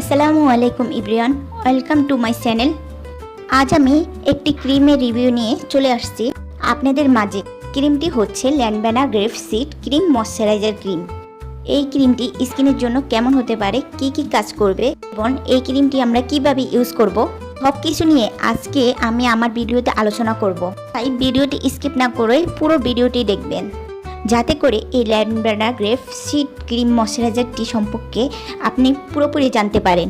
আসসালামু আলাইকুম ইব্রিয়ান, ওয়েলকাম টু মাই চ্যানেল। আজ আমি একটি ক্রিমের রিভিউ নিয়ে চলে আসছি আপনাদের মাঝে। ক্রিমটি হচ্ছে Lanbena grape seed cream moisturizer cream. এই ক্রিমটি স্কিনের জন্য কেমন হতে পারে, কি কি কাজ করবে, এবং এই ক্রিমটি আমরা কীভাবে ইউজ করব সব কিছু নিয়ে আজকে আমি আমার ভিডিওতে আলোচনা করব। তাই ভিডিওটি স্কিপ না করে পুরো ভিডিওটি দেখবেন। যাতে করে এই ল্যান্ডব্যানা গ্রেফ সিড ক্রিম ময়শ্চারাইজারটি সম্পর্কে আপনি পুরোপুরি জানতে পারেন।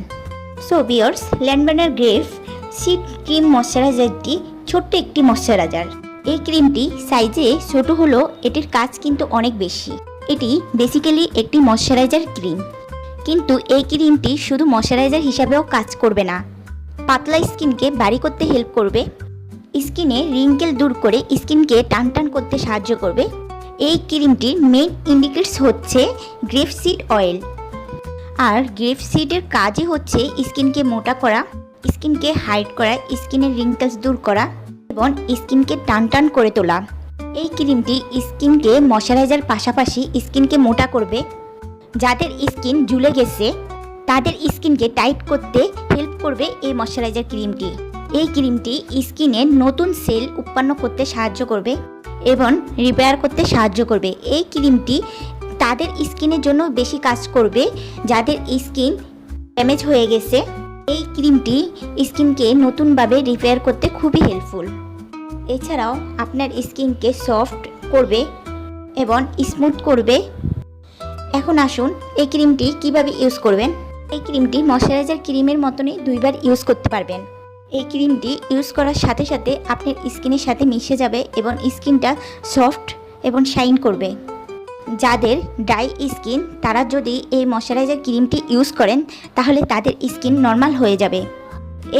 সো বিয়ার্স ল্যান্ডব্যানার গ্রেফ সিড ক্রিম ময়শ্চারাইজারটি ছোট্ট একটি ময়শ্চারাইজার। এই ক্রিমটি সাইজে ছোট হলেও এটির কাজ কিন্তু অনেক বেশি। এটি বেসিক্যালি একটি ময়শ্চারাইজার ক্রিম। কিন্তু এই ক্রিমটি শুধু ময়শ্চারাইজার হিসাবেও কাজ করবে না। পাতলা স্কিনকে বাড়ি করতে হেল্প করবে। স্কিনে রিঙ্কেল দূর করে স্কিনকে টান টান করতে সাহায্য করবে। এই ক্রিমটির মেইন ইন্ডিকেটস হচ্ছে গ্রেপসিড অয়েল। আর গ্রেপসিডের কাজই হচ্ছে স্কিনকে মোটা করা, স্কিনকে হাইড করা, স্কিনের রিঙ্কেলস দূর করা এবং স্কিনকে টান টান করে তোলা। এই ক্রিমটি স্কিনকে ময়শ্চারাইজার পাশাপাশি স্কিনকে মোটা করবে। যাদের স্কিন ঝুলে গেছে, তাদের স্কিনকে টাইট করতে হেল্প করবে এই ময়শ্চারাইজার ক্রিমটি। এই ক্রিমটি স্কিনে নতুন সেল উৎপন্ন করতে সাহায্য করবে। এবং রিপেয়ার করতে সাহায্য করবে। এই ক্রিমটি তাদের স্কিনের জন্য বেশি কাজ করবে, যাদের স্কিন ড্যামেজ হয়ে গেছে। এই ক্রিমটি স্কিনকে নতুনভাবে রিপেয়ার করতে খুবই হেল্পফুল এছাড়াও আপনার স্কিনকে সফট করবে এবং স্মুথ করবে। এখন আসুন এই ক্রিমটি কীভাবে ইউজ করবেন? এই ক্রিমটি ময়শ্চারাইজার ক্রিমের মতনই দুইবার ইউজ করতে পারবেন। এই ক্রিমটি ইউজ করার সাথে সাথে আপনার স্কিনের সাথে মিশে যাবে এবং স্কিনটা সফট এবং শাইন করবে। যাদের ড্রাই স্কিন, তারা যদি এই ময়শ্চারাইজার ক্রিমটি ইউজ করেন, তাহলে তাদের স্কিন নর্মাল হয়ে যাবে।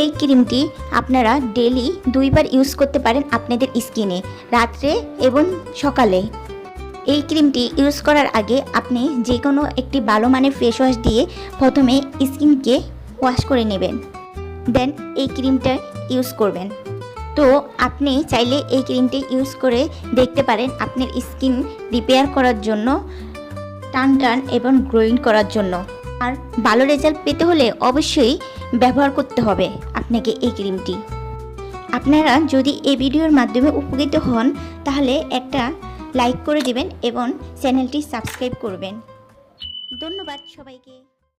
এই ক্রিমটি আপনারা ডেলি দুইবার ইউজ করতে পারেন আপনাদের স্কিনে, রাত্রে এবং সকালে। এই ক্রিমটি ইউজ করার আগে আপনি যে কোনো একটি ভালো মানের ফেস ওয়াশ দিয়ে প্রথমে স্কিনকে ওয়াশ করে নেবেন। দেন এই ক্রিমটা ইউজ করবেন। তো আপনি চাইলে এই ক্রিমটি ইউজ করে দেখতে পারেন আপনার স্কিন রিপেয়ার করার জন্য, টান টান এবং গ্রোয়িং করার জন্য। আর ভালো রেজাল্ট পেতে হলে অবশ্যই ব্যবহার করতে হবে আপনাকে এই ক্রিমটি। আপনারা যদি এই ভিডিওর মাধ্যমে উপকৃত হন, তাহলে একটা লাইক করে দেবেন এবং চ্যানেলটি সাবস্ক্রাইব করবেন। ধন্যবাদ সবাইকে।